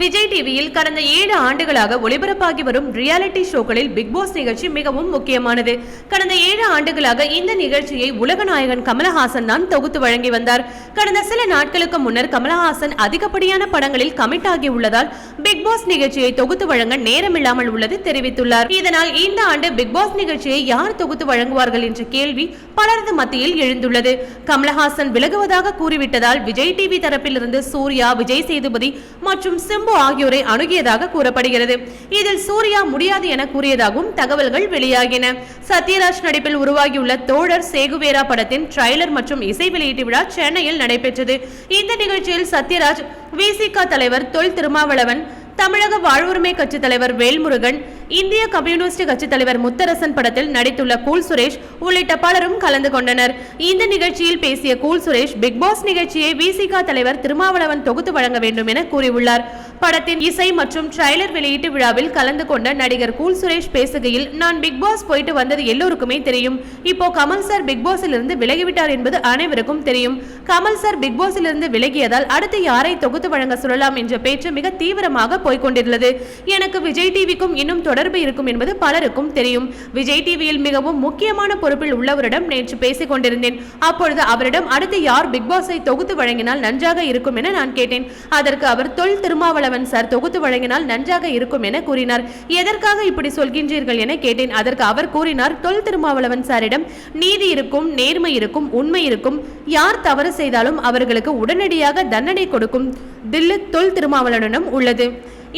விஜய் டிவியில் கடந்த ஏழு ஆண்டுகளாக ஒளிபரப்பாகி வரும் ரியாலிட்டி ஷோக்களில் பிக் பாஸ் நிகழ்ச்சி மிகவும் முக்கியமானது. கடந்த ஏழு ஆண்டுகளாக இந்த நிகழ்ச்சியை உலக நாயகன் கமலஹாசன் தான் தொகுத்து வழங்கி வந்தார். கடந்த சில நாட்களுக்கு முன்னர் கமலஹாசன் அதிகப்படியான படங்களில் கமிட் ஆகி உள்ளதால் பிக் பாஸ் நிகழ்ச்சியை தொகுத்து வழங்க நேரமில்லாமல் உள்ளது தெரிவித்துள்ளார். இதனால் இந்த ஆண்டு பிக் பாஸ் நிகழ்ச்சியை யார் தொகுத்து வழங்குவார்கள் என்ற கேள்வி பலரது மத்தியில் எழுந்துள்ளது. கமலஹாசன் விலகுவதாக கூறிவிட்டதால் விஜய் டிவி தரப்பிலிருந்து சூர்யா விஜய் சேதுபதி மற்றும் சிம்பு ஆகியோரை அணுகியதாக கூறப்படுகிறது. இதில் சூர்யா முடியாது என கூறியதாகவும் தகவல்கள் வெளியாகின. சத்யராஜ் நடிப்பில் உருவாகியுள்ள தோழர் சேகுவேரா படத்தின் ட்ரைலர் மற்றும் இசை வெளியீட்டு விழா சென்னையில் நடைபெற்றது. இந்த நிகழ்ச்சியில் சத்யராஜ் விசிக தலைவர் தொல் திருமாவளவன் தமிழக வாழ்வுரிமை கட்சித் தலைவர் வேல்முருகன் இந்திய கம்யூனிஸ்ட் கட்சித் தலைவர் முத்தரசன் படத்தில் நடித்துள்ள கூல் சுரேஷ் உள்ளிட்ட பலரும் கலந்து கொண்டனர். இந்த நிகழ்ச்சியில் பேசிய கூல் சுரேஷ் பிக்பாஸ் நிகழ்ச்சியை விசிக தலைவர் திருமாவளவன் தொகுத்து வழங்க வேண்டும் என கூறியுள்ளார். படத்தின் இசை மற்றும் ட்ரைலர் வெளியீட்டு விழாவில் கலந்து கொண்ட நடிகர் கூல் சுரேஷ் பேசுகையில் நான் பிக் பாஸ் போயிட்டு வந்தது எல்லோருக்குமே தெரியும். இப்போ கமல் சார் பிக் பாஸில் இருந்து விலகிவிட்டார் என்பது அனைவருக்கும் தெரியும். கமல் சார் பிக் பாஸில் இருந்து விலகியதால் அடுத்து யாரை தொகுத்து வழங்க சொல்லலாம் என்ற பேச்சு மிக தீவிரமாக போய்கொண்டிருந்தது எனக்கு விஜய் டிவிக்கும் இன்னும் தொடர்பு இருக்கும் என்பது பலருக்கும் தெரியும். விஜய் டிவியில் மிகவும் முக்கியமான பொறுப்பில் உள்ளவரிடம் நேற்று பேசிக் கொண்டிருந்தேன். அப்பொழுது அவரிடம் அடுத்து யார் பிக் பாஸை தொகுத்து வழங்கினால் நன்றாக இருக்கும் என நான் கேட்டேன். அதற்கு அவர் தொல் திருமாவளவன் சார் தொகுத்து வழங்கினால் நன்றாக இருக்கும் என கூறினார். எதற்காக இப்படி சொல்கின்றீர்கள் என கேட்டேன். அதற்கு அவர் கூறினார் தொல் திருமாவளவன் சாரிடம் நீதி இருக்கும் நேர்மை இருக்கும் உண்மை இருக்கும். யார் தவறு செய்தாலும் அவர்களுக்கு உடனடியாக தண்டனை கொடுக்கும். தில்லு தொல் திருமாவளவனிடம் உள்ளது.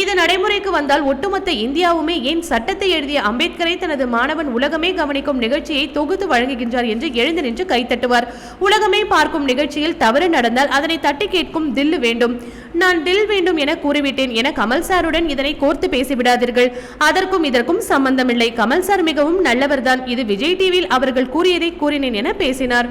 இது நடைமுறைக்கு வந்தால் ஒட்டுமொத்த இந்தியாவுமே ஏன் சட்டத்தை எழுதிய அம்பேத்கரை தனது மாணவன் உலகமே கவனிக்கும் நிகழ்ச்சியை தொகுத்து வழங்குகின்றார் என்று எழுந்து நின்று கைத்தட்டுவார் உலகமே பார்க்கும் நிகழ்ச்சியில் தவறு நடந்தால் அதனை தட்டி கேட்கும் தில்லு வேண்டும். நான் தில் வேண்டும் என கூறிவிட்டேன் என கமல் சாருடன் இதனை கோர்த்து பேசிவிடாதீர்கள். அதற்கும் இதற்கும் சம்பந்தமில்லை. கமல் சார் மிகவும் நல்லவர்தான். இது விஜய் டிவியில் அவர்கள் கூறியதை கூறினேன் என பேசினார்.